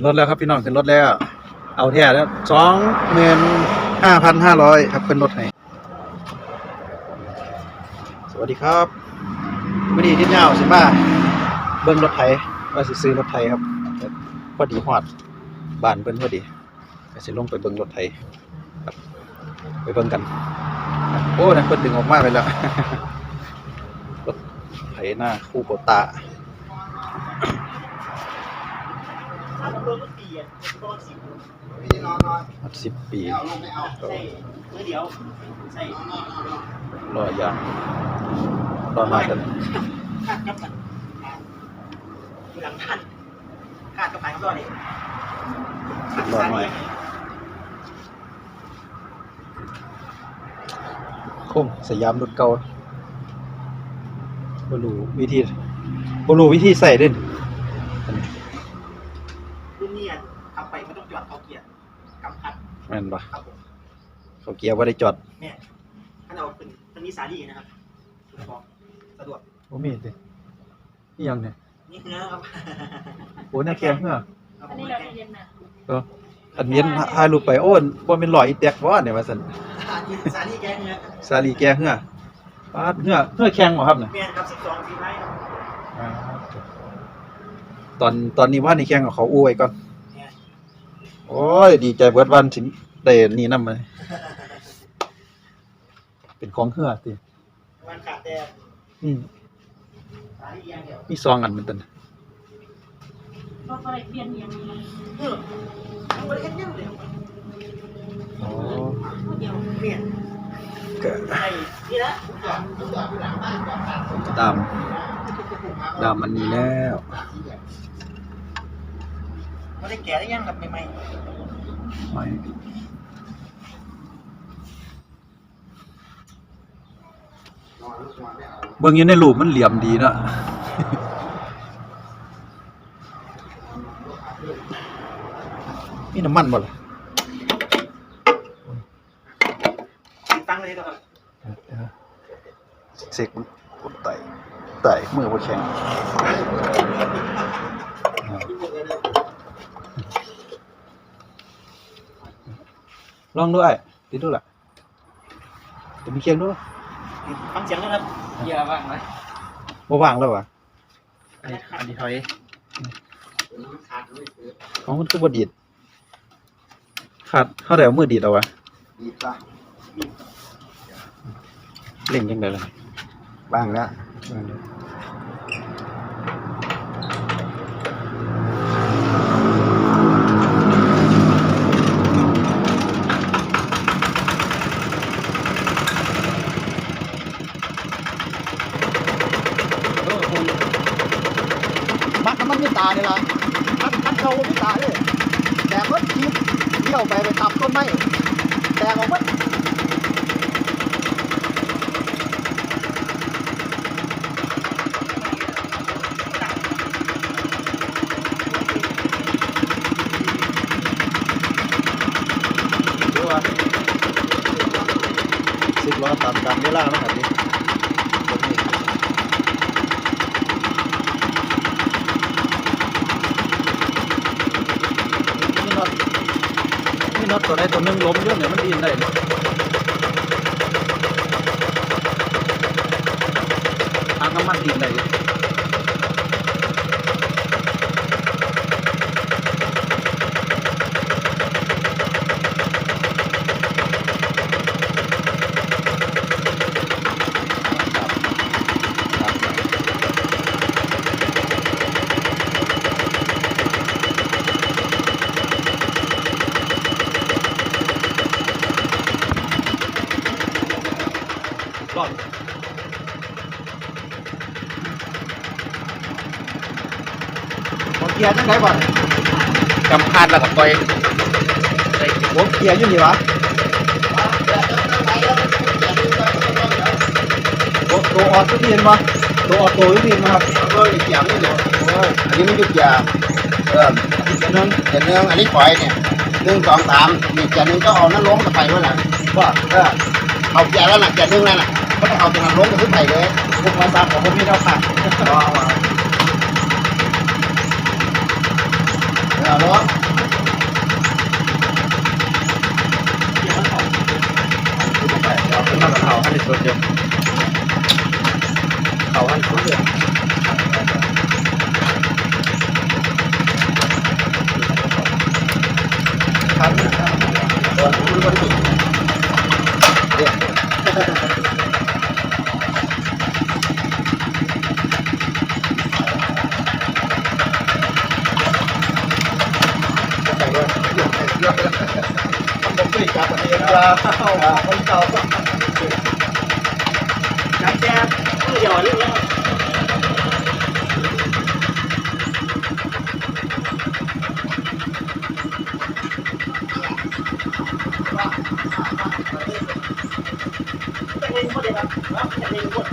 นรถแล้วครับพี่น้องขึ้นรถแล้ว เอาแท้แล้วสองหมื่นห้าพันห้าร้อยครับขึ้นรถให้สวัสดีครับวันนี้ที่เงาสิมาเบิ้งรถไถว่าสิซื้อรถไถครับพอดีฮอดบ้านเพิ่นพอดีก็สิลงไปเบิ้งรถไถครับ ไปเบิ่งกัน โอ้นั่นเพิ่นดึงออกมาไปแล้วรถไถหน้าคู่โบตา สิบปีก็ เมื่ อเดียวใส่รออย่างรอมากันคาดกับมันอยู่หลังท่านคาดกับไปข้างนอกเลยรอหน่อยคงสยามรุ่นเก่าบ่รู้วิธีบ่รู้วิธีใส่เด่น รุ่นนี้ขับไปไม่ต้องจอดเขาเกียร์กำคัด แม่นบ่ครับผมเขาเกียร์บ่ได้จอดเนี่ยถ้าเราเป็นมันมีสาลีนะครับบอกสะดวกบ่มีติอีหยังเนี่ยนี่เนื้อครับโอ้แน่แกงเหรอครับผอันมนี้เราเรียนน่ะเอออันเห็นถ่ายรูปไปโอ้นบ่แม่นหลอยอีแตกบ่เนี่ยว่าซั่นสาลีแกงเนื้อสาลีแกเหือปาดเหือเหือแข็งบ่ครับเนี่ยเมียนครับสิบสองปีไม้ตอนตอนนี้ว่านี่แข่งกับเขาอู้ไว้ก่อนเนี่ย โอ้ย ดีใจเบิดวันสิได้นี่นำมาเป็นของเหือติมันขาดแต่อืมสาลีแกงเดียวมีซองอันมันตันรถอะไรเปลี่ยนอย่างนี้เออมันบริเวณยังเลยอ๋อเดียวเมียนก็ไอ้นี่นะจอดจอดอยู่หลังบ้านจอดตัดตามดามอันนี้แล้ว ไม่ได้แก่ได้ยังกับใหม่ไม่เบิ่งอยู่ในรูปมันเหลี่ยมดีเนาะมีน้ำมันบ่ล่ะๆตั้งเลยครับเสกมันกดไต่ไต่มือบ่แข็งอ่า ลองด้วยติดดูล่ะจะมีเคียงด้วยฟังเสียงนะครับเยอะบ้างไหมบ่ว่างแล้ววะอันนี้อันนี้ถอยของมันคือบ่ดีดขาดเฮาได้เอามือดีดเอาวะดีปะเล่งจังได๋ล่ะบ้างแล้ว ว่างเด้อ มัดน้ำมันมี ตาเนี่ยละทัดทัดเขามีตาเลยแต่รถทีเที่ยวไปไปตับต้นไม้แต่ของมัน ดูว่าสิบล้อตามตามเวลามันอันนี้รถนี่มีน็อตมีน็อ ตัวใดตัวหนึ่งล้มเยู่เนี่ยมันดินได้ทางน้ำมันดินได้ กียร์จังไดบ่กำพานแล้วกับต่อยหัวเกียร์อยู่นี่วะตัวตัวออดทุกทีนบ่ตัวออดตัวทุกทีนมาครับเออเกียร์นี่เดี๋ยวอันนี้ไม่หยุดเกียร์เอออีกอันนึงเกียร์นึงอันนี้ปล่อยเนี่ยหนึ่งสองสามนี่เกียร์นึงก็เอานั่นล้มกับไปเมื่อไหร่ว่าเออเอาเกียร์แล้วน่ะเกียร์นึงนั่นน่ะก็ต้องเอาตัวนั้นล้มกับขึ้นไปเลยพวกมาซักของผมมีเท่าขาด เอาเอาเออาร้อน เดี๋ยวมันออก เอาขึ้นมากับเขาให้ในส่วนเดียวเขาให้เขาเดือด ทันตอนคุณวันนี้ใส่ด้วยใส่ด้วย ผมเคยจับอันนี้แล้วคนเก่าน้ำแจ๊บมือเดียวเรื่องแล้วเป็นเองหมดเลยครับแล้วเป็นเองหมด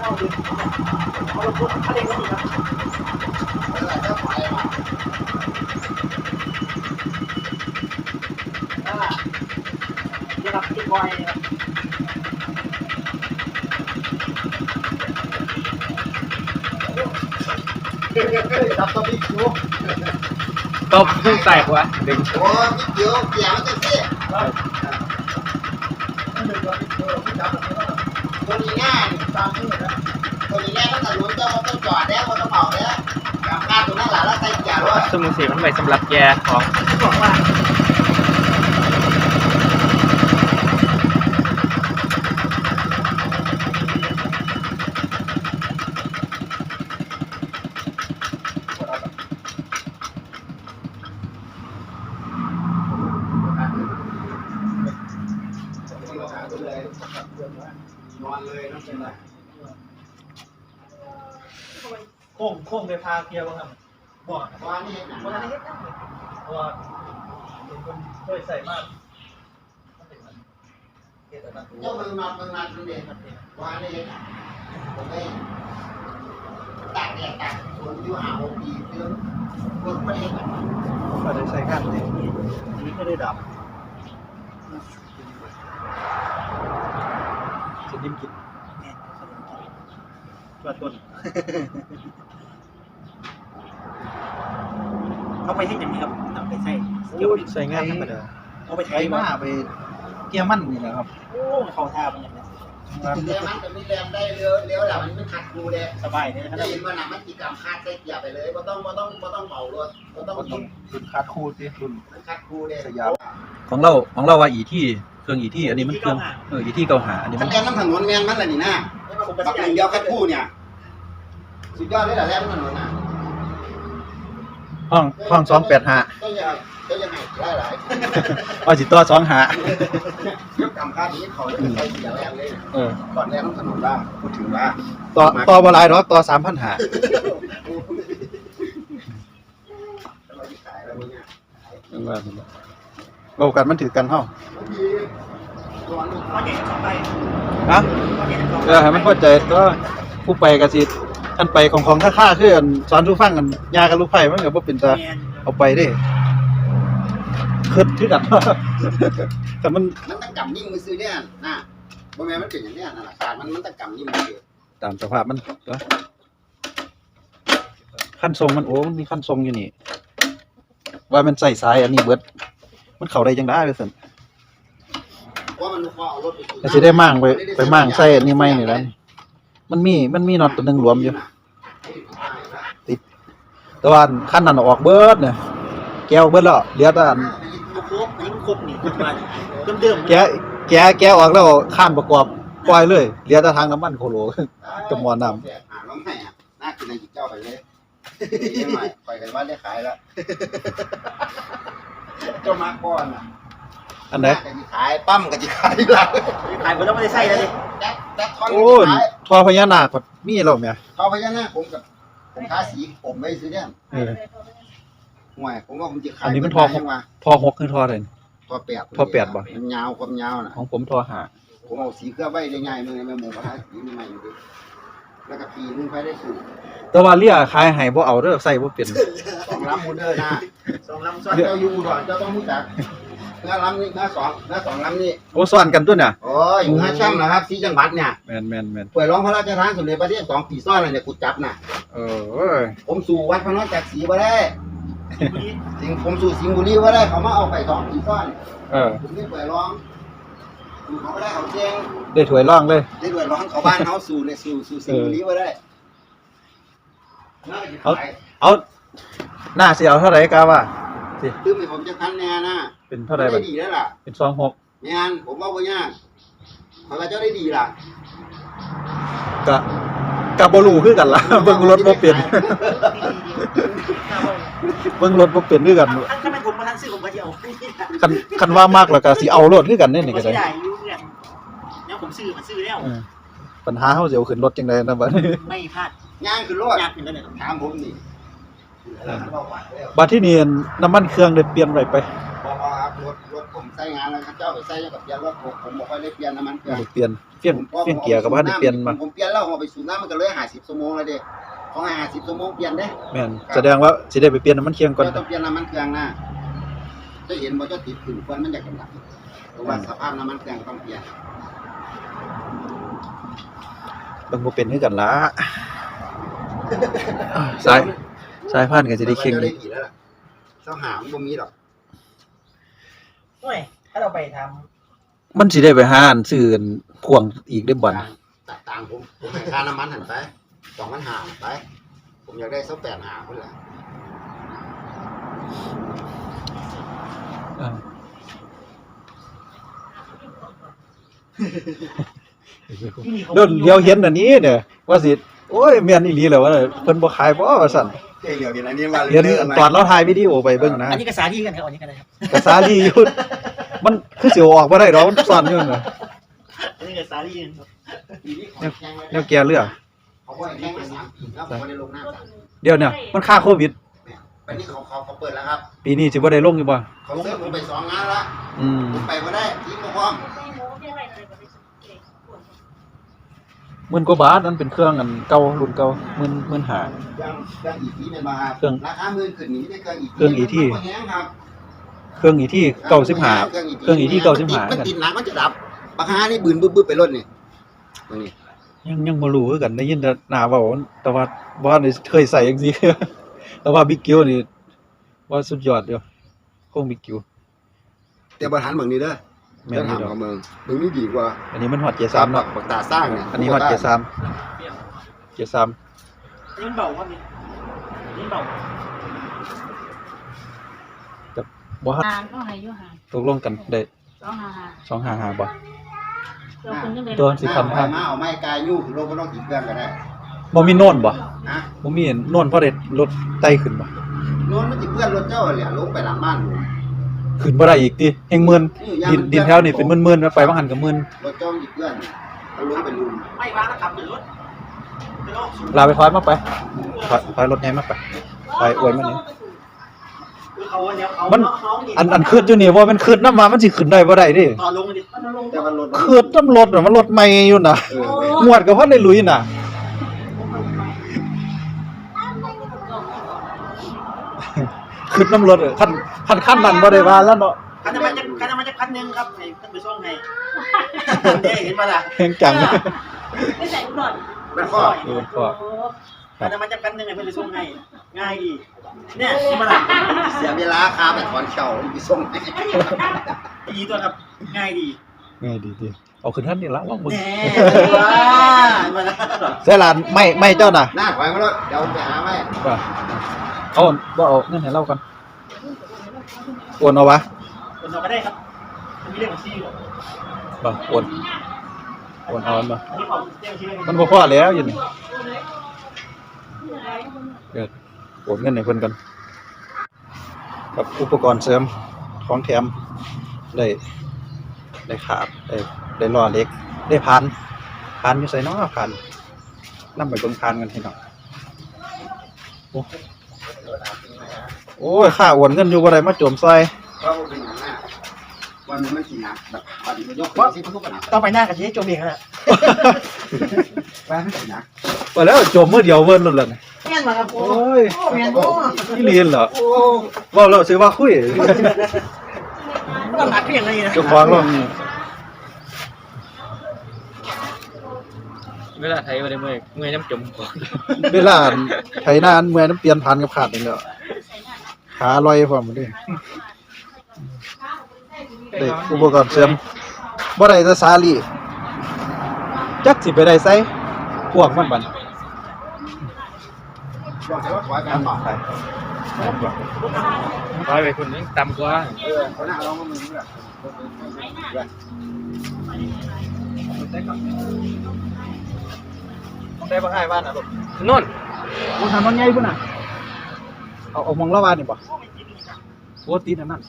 เอาดูเอาลงทุนเอาเองหมดครับอ่าเดี๋ยวรับที่บอยนะครับ จับตัวพี่คิวตบเพิ่งแตกวะดึงโอ้พี่คิวเกี่ยวจังสิตัวนี้ง่ายตามนี้นะตัวนี้แรกก็จะลุ้นเจ้าต้องจอดแล้วก็ต้องเป่าแล้วกับการตรงนั้นหละแล้วใส่เกี่ยวด้วยสมุนสีมันไว้สำหรับแยของบอกว่า นอนเลยน้ำเป็นไรโค้งโค้งไปพาเกียร์บ้างครับบอกวานนี่หนังวันนะนี้เฮ็ดได้เพราะว่าเป็นคนเคยใส่มากเจ้ามึงนอนมึงนอนมึงเด็กวานนี่หนังผมไม่ตากแดดตากฝนอยู่หาหกปีเรื่องรถไม่ได้ก็ได้ใส่กันเลยนี่ก็ได้ดับ จะดิ้มกินตัวต้นเอาไปให้อย่างนี้ครับนำไปใส่เกี่ยวใส่งานธรรมดาเอาไปใช้ใช้มามาไปเกียร์มันนี่แหละครับ โอ้เขาท่ามันอย่างนี้เดี๋ยวมันจะมีแรงได้เลี้ยวเลี้ยวแล้วมันไม่ขัดกูเลยสบายเลยนะครับได้ยินว่าหนักมันกี่กรรมคาดใส่เกียร์ไปเลยก็ต้องก็ต้องก็ต้องเป่ารถก็ต้องก็ต้องคุณคาดคูดสิคุณมันขัดกูเลยสยามของเราของเราว่าอีที่ เครื่องอีที่อันนี้มันเครื่องเอออีที่เกาหาอันนี้มัมันนแรงน้ำถนนแมนมันอะไรนี่นะไม่มาผมไปบักหนึ่งเดียวขัดกูเนี่ย สุดยอดเลยแหละแรงน้ำถนนนะห้องห้องสองแปดห้าก็อย่าก็ยังไงหลายหลายว่าสิตัวสองหายกกรรมคาดนี้เขาจะใส่เกียร์แรงเลยเออก่อนแรงน้ำถนนบ้างพูดถึงว่าต่อต่อบหลายเนาะต่อสามพันหาเราจะขายแล้วมึงเนี่ย โอกาสมันถือกันเท่าบางทีก่อนลูกวันใหญ่สองใบฮะวันใหญ่สองเออให้มันเข้าใจก็ผู้ไปก็สิท่านไปของของค่าๆคืออันสอนทุกฟังกันยากับลูกไผ่มันก็บ่เป็นตาแมนเอาไปเด้คิดคือกันแต่มันมันตะกำยิ่งมือซื้อเนี่ยนะบ่แม่นมันเป็นอย่างเนี้ยนะราคามันมันตะกำยิ่งมือซื้อตามสภาพมันเนาะขั้นทรงมันโอ้มันมีขั้นทรงอยู่นี่ ว่ามันใส่สายอันนี้เบิด มันเข้าได้จังได้เลยสิเพราะมันพอเอารถไปขี่ก็สิได้มั่างไปไปมั่างใส่อันนี้ไม่นี่แหล้วมันมีมันมีน็อตตัวหนึงรวมอยู่แต่ว่าขั้นนั้นออกเบิดเนี่ยแก้วเบิดแล้วเหลือแต่อันลูกโคกนี่ลูกโคกนี่คุณมาเดิมๆแกะแกะแกะออกแล้วข้ามประกอบปล่อยเลยเหลือแต่ทางน้ำมันโคโลกับหม้อน้ำอ่าน้องให้อะน่ากินในจิตเจ้าไปเลยยังไงไปกันว่าได้ขายแล้ว เจ้ามาก่อนอะอันไหนก็จะขายปั้มก็จะขายหลังขายไปแล้วไม่ได้ใส่เลยแด๊กแด๊กทอนโอ้ยขายทอพญานาคก็มีแล้วแม่เขาพญานาคผมกับผมค้าสีผมไม่ซื้อเนี่ยเออ ห่วยผมว่าผมจะขายอันนี้มันทอยังว่าทอหกคือทอเลยทอแปดทอแปดบ่ มันยาวความยาวน่ะ ของผมทอหาผมเอาสีเครื่องไว้ได้ง่ายมือแม่หมูกระทะสีใหม่ๆอยู่ดิ แล้วก็ปีนึงไปได้สูตรแต่ว่าเรียขายให้บ่เอาเด้อใส่บ่เป็นสองลำมูเดอร์นะสองลำซ้อนเจ้าอยู่อุดรเจ้าต้องรู้จักเนื้อลำนี่เนื้อสองเนื้อสองลำนี่โอ้ซ่อนกันตัวน่ะโอ้ยอยู่ห้าช่ำนะครับสีจังหวัดเนี่ยแม่นแม่นแม่นป่วยร้องพระราชทานสมเด็จพระเทพสองปีซ้อนเลยเนี่ยกูจับน่ะเออเอ้ยผมสู่วัดพระนครจากศรีมาได้วันนี้สิงผมสู่สิงห์บุรีว่าได้เขามาเอาไปสองปีซ้อนเออผมไม่เปิดร้องสู่ เขาไม่ได้เขาเจ๊งได้ถวยร่องเลย ได้ด้วยร้องเขาบ้านเขาสู่ในสู่สู่สิงห์บุรีว่าได้น่าจะเอาขายเอาหน้าสิเอาเท่าไหร่กาว่าสิตื้มให้ผมจะพันแน่นะเป็นเท่าไหร่ได้บัดดีแล้วล่ะเป็นสองหกไม่งั้นผมว่าบ่ยากขอยว่าเจ้าได้ดีล่ะกะกะบ่รู้คือกันล่ะ เบิ่งรถบ่เป็นดีดีดีเบิ่งรถบ่เป็นคือกันถ้าถ้าเป็นผมมาทันซื้อผมก็จะเอาคันคันว่ามากแล้วก็สิเอารถคือกันนี่นี่ก็ก็ได้ ได้อยู่เนี่ยเนี่ยผม ซื้อมาซื้อแล้ว เออปัญหาเฮาสิเอาขึ้นรถจังได๋นะบัดนี้ไม่พลาดย่างคือรถอยากเห็นแล้วเนี่ยถามผมนี่แล้วมันบอกว่าแล้วบัดที่นี่น้ำมันเครื่องได้เปลี่ยนไว้ไปบอกว่าครับรถรถผมใช้งานแล้วครับเจ้าไปใช้กับเปลี่ยนรถผมผมบอกว่าได้เปลี่ยนน้ำมันเครื่องได้เปลี่ยนเปลี่ยนเปลี่ยนเกียร์ก็บ่ทันได้เปลี่ยนมาผมเปลี่ยนแล้วเอาไปสูบน้ำมันก็เลยห้าสิบชั่วโมงแล้วเด้ของห้าสิบชั่วโมงเปลี่ยนเด้แม่นแสดงว่าสิได้ไปเปลี่ยนน้ำมันเครื่องก่อนเจ้าต้องเปลี่ยนน้ำมันเครื่องนะจะเห็นว่าเจ้าติดขึ้นควันมันจะกำลังเพราะว่าสภาพน้ำมันเครื่องต้องเปลี่ยน เบิ่งบ่เป็นคือกันล่ะสายสายพานก็สิได้เข่งจ้าอีได้กกี่แล้วล่ะเจ้าหามันบ่มีหรอกโอ้ยถ้าเราไปทมันสิได้ไปหาอันซื้ออันพ่วงอีกได้บ่ตัดต่างผมผมให้ค่าน้ำมันหันไปสองพันหาไป ผมอยากได้สักแปดหาคนละ เออำที่นี่เขาเดี๋ยวเดี๋ยวเห็นอันนี้เนี่ยว่าสิโอ้ยแม่นอีหลีแล้วว่าเพิ่นบ่ขายบ่ว่าซั่นเดี๋ยวเห็นอันนี้มาเห็นตอนเราถ่ายวิดีโอไปเบิ่งนะอันนี้ก็สาธิตกันครับอันนี้กันนะครับกระสาลีอยู่มันคือสิเอาออกบ่ได้ดอกมันซ่อนอยู่น่ะอันนี้ก็สาธิตกันครับแนวแก่เรือเขาบอกให้แข่งไปสามปีแล้วผมไม่ได้ลงหน้าสามเดี๋ยวเนี่ยมันค่าโควิดวันนี้เขาเขาเขาเปิดแล้วครับ ปีนี้สิบ่ได้ลงอยู่บ่เขาเซิร์ฟผมไปสองงานละอืมผมไปก็ได้ที่พร้อม หมื่นกว่าบาทนั่นเป็นเครื่องอันเก่ารุ่นเก่าหมื่นหมื่นห้ายังยังอีกทีเป็นมาครับเครื่องราคาหมื่นขึ้นนี่ไม่ใช่เครื่องอีกเครื่องอีกที่ มันก็แห้งครับเครื่องอีที่95เครื่องอีที่มัน95ติดหนักมันจะดับราคานี่บืนบึ้บบึ้บไปรถนี่ตรงนี้ยังยังบ่รู้คือกันได้ยินแต่หน้าเว้าแต่ว่าบ่ได้เคยใส่จังซี่ แต่ว่าบิ๊กกิวนี่ว่าสุดยอดอยู่โคงบิ๊กกิว แต่บริหารเมืองนี้เด้อ แม่นเจ้าอยู่ถามดอกของเมืองเมืองนี้ดีกว่าอันนี้มันฮอดเกียร์สาม3บัเนาะกบักตาสร้างเนี่ยอันนี้ฮอดเกียร์สามเกียร์สามอันนี้มันเบาครับนี่อันนี้เบาบ่ฮัดหานก็ให้อยู่หานตกลงกันได้สองหาหาสองห้าห้าบ่ เราคนยังไงโดน สิพันห้ามาเอาไม้กายยู่ลงก็ต้องติดเครื่องก็ได้บ่มีโน่นบ่นะบ่มีโน่นพอได้รถไต่ขึ้นบ่โน้นมันติดเพื่อนรถเจ้าเหลี่ยลงไปหลังบ้านผม ขึ้นบ่ได้อีกติแห่งหมื่นดินดินแถวนี่เป็นหมื่นๆนะไปบ่หันก็หมื่นรถเจ้าติดเพื่อนเอาลงไปลุมไม่วางนะครับเดี๋ยวรถเดี๋ยวรถสูงลาไปถอยมาไปถอยถอยรถใหญ่มาไปไปอวยมานี่คือเขาเนี่ยเขามันน้องๆอันอันขึ้นอยู่นี่ว่ามันขึ้นน้ำมามันสิขึ้นได้บ่ได้ดิต่อลงดิแต่ว่ารถขึ้นน้ำรถน่ะมันรถใหม่อยู่น่ะเอองวดก็พอได้ลุยน่ะ ขึ้นน้ำรถเออคันคันคันนั้นบ่ได้ว่าแล้วเนาะคันน้ำมันจะคันน้ำมันจะพันหนึ่งครับให้ขึ้นไปส่งให้เนี่ยเห็นปะล่ะแฮงจัง ไม่ใส่อุดรแม่ข้อเออก็โอ้คันน้ำมันจะพันหนึ่งให้เพื่อนไปส่งให้ง่ายดี เนี่ยเห็นปะล่ะเสียเวลาคาไปถอนเข่าไปส่งให้ดีตัวครับง่ายดีง่ายดีดีเอาขึ้นท่านนี่ละลองมึงแน่ว้ามาแล้วเสยหลานไม่ไม่เจ้าน่ะหน้าถอยมาแล้วเดี๋ยวไปหาไม้ว่า เอาบ่เอาเงินให้เรากันโอนเอาวะคนเราก็ได้ครับมันมีเรื่องของซี่อยู่บ่โอนโอนเอามันบ่อันนี้ของเรื่องซี่มันบ่พอแล้วอยู่นี่เดี๋ยวโอนเงินให้เพิ่นกันกับอุปกรณ์เสริมของแถมได้ได้ขาดได้ได้ล้อเหล็กได้พันพันอยู่ไสเนาะพันนำไปเบิ่งพันกันให้หน่อยโอ้ โอ้ยค่าโอนเงินอยู่บ่ได้มาโจมซอยเพราะว่าเป็นอย่างนั้นวันนี้มันกี่หนักแบบวันนี้มันยกขึ้นสิทุกขนาดต่อไปหน้ากับเจ๊โจมเองแล้วว่ามันกี่หนักไปแล้วโจมมื้อเดียวเวิ้นแล้วล่ะแม่นมาครับโอ้โอ้ยโอ้แม่นโอ้นี่เรียนเหรอโอ้เว่าเราซื้อว่าคุยก็หนักเพียงไรนะเจ้าของเรานี่เวลาไทยมาได้เมื่อยเมื่อยน้ำจมก่อนเวลาไถนานเมื่อยน้ำเปลี่ยนพันกับขาดนี่แหล้วใส่หน้า ขาลอยพร้อมเด้ได้อุปกรณ์เสริมบ่ได้แต่สาลีจักสิไปได้ไสพวกมันบัดบอกเลยว่าถอยไปต่อไปร้อยไปคนนึงต่ำกว่าเออเขาหน้าลองก็มึงด้วยต้องได้บ่ให้บ้านน่ะลูกนนบ่ทำมันใหญ่พุ่นน่ะ เอาเอามองละวานนี่บ่โอ้ตีนอันนั้น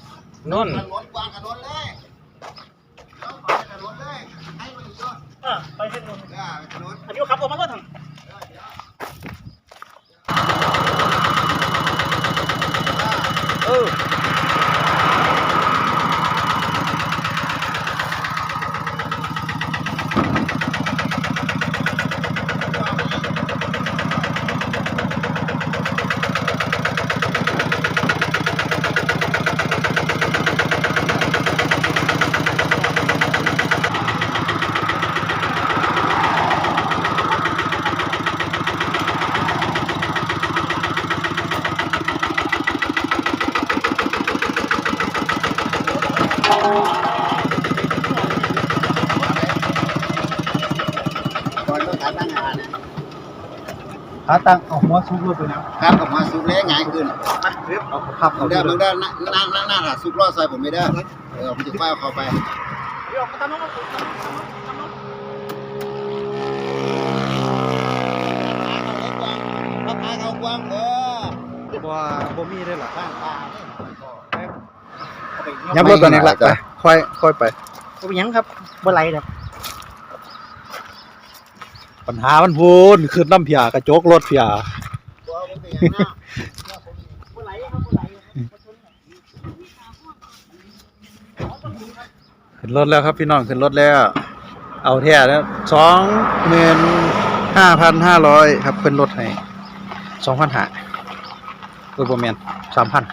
นนถนนกวางถนนเลยเอาขวางถนนเลยให้มันอยู่เออไปเส้นนู้นอ่าถนนอันนี้ขับออกมาก็ทาง เออ ก่อนต้องการตั้งงาน ขาตั้งเอาหัวซุกรถไปนะครับกับมาซุปเล้ง่ายขึ้นมาเรียบเอาพับเอาเอาเด้เด้ออมึงเด้อนั่งนั่งนั่งนั่งหาซุปรอดซอยผมไม่ได้เออผมจะป้าเข้าไปเรียบตามน้องตามน้องตามน้องเอาพาเขากว้างเออบ่บ่มีได้ล่ะข้างทางยับรถตัวนี้ละไปค่อยค่อยไปก็เป็นยังครับบ่ไหลดอก ปัญหามันพูนขึ้นน้ำเพียกระจกรถเพียรขึ้นรถแล้วครับพี่น้องขึ้นรถแล้ว เอาแท้แล้วสองหมื่นห้าพันห้าร้อยครับเป็นรถให้สองพันหาเออบ่แม่นสามพัน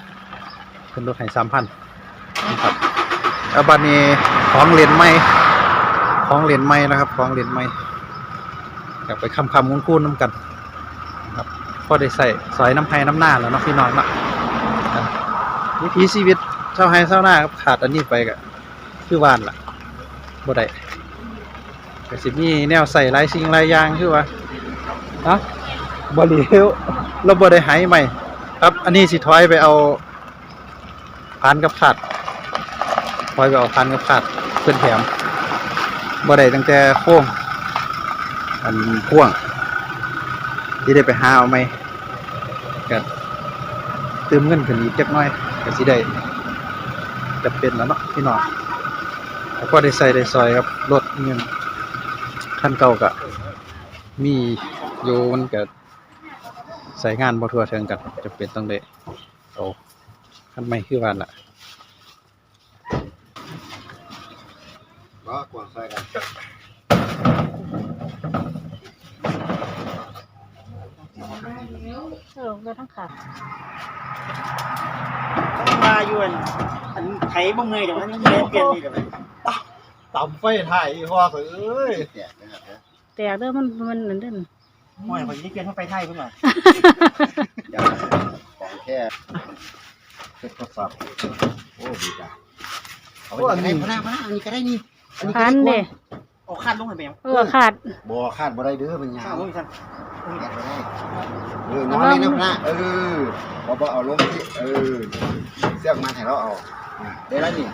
เป็นรถให้สามพันนะครับแล้วบัดนี้ของเล่นใหม่ของเล่นใหม่นะครับ ของเล่นใหม่ อยากไปคำคำคุ้นคุ้นๆน้ำกันครับพอได้ใส่สอยน้ำไห้น้ำหน้าแล้วเนาะพี่น้องเนาะอะวิถีชีวิตเช่าไห้เช่าหน้าครับขาดอันนี้ไปก็คือว่านล่ะบ่ได้ก็สิมีแนวใส่ลายสิ่งลายยางคือว่าฮะบ่เหลวเราบ่ได้ไหใหม่ ครับอันนี้สิถอยไปเอาพานกับขาดถอยไปเอาพานกับขาดเพิ่นแถมบ่ได้ตั้งแต่โค้ง อันพ่วง ที่ได้ไปหาเอาไหมก็เติมเงินขึ้นอีกจักหน่อยก็สิได้จะเป็นแล้วเนาะพี่น้องแล้วก็ได้ใส่ได้ซอยครับรถเงินคันเก่าก็มีอยู่มันก็ใส่งานบ่ทั่วถึงกันจะเป็นต้องได้เอาคันใหม่คือว่าล่ะ ก็กวางซอยกัน เออไปทั้งขา มา อยู่อันอันไถบ่เมื่อยเดี๋ยวมันเปลี่ยนเปลี่ยนนี่เดี๋ยวมันต่ำไฟถ่ายพ่อเอ้ยแตกนะครับแตกเด้อมันมันนั่นเด้อโอ้ยผมจะเปลี่ยนเข้าไปไทยเพิ่นว่าอย่าของแค่เป็นทดสอบโอ้ดีจ้ะเอาไปไหนพน้าพน้าอันนี้ก็ได้นี่พันเด้ เอาคาดลงไปแมวเออขาด บ่คาดบ่ได้เด้อมันยาข้าววบ่มีท่านคาดบ่ได้เออนอนนี่นะพน้าเออบ่บ่เอาลงที่เออเสียกมันให้เราเอาได้แล้วนี่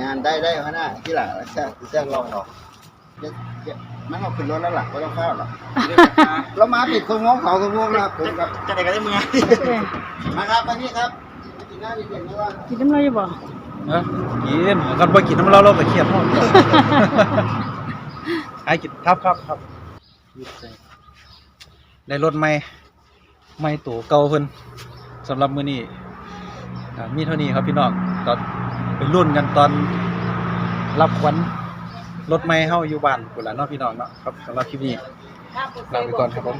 งานได้ได้พน้าที่หล่ะเสียกเสียกลองเอามันเอาขึ้นรถแล้วล่ะไม่ต้องเข้าหรอกเรามาปิดสมองเขาสมองนะครับผมกับจะได้ก็ได้เมื่อยเออมาครับมานี่ครับกินหน้าดีเด่นนะว่า กินน้ำลายอยู่บ่เอ้อกินกันบ่กินน้ำเราเราก็เครียดเฮา ไอ้กินครับครับครับได้รถใหม่ใหม่ตัวเก่าเพิ่นสำหรับมื้อนี้อ่มีเท่านี้ครับพี่น้องตอนไปรุ่นกันตอนรับขวัญรถใหม่เฮาอยู่บ้านพุ่นล่ะเนาะพี่น้องเนาะครับสำหรับคลิปนี้ลาไปก่อนครับผม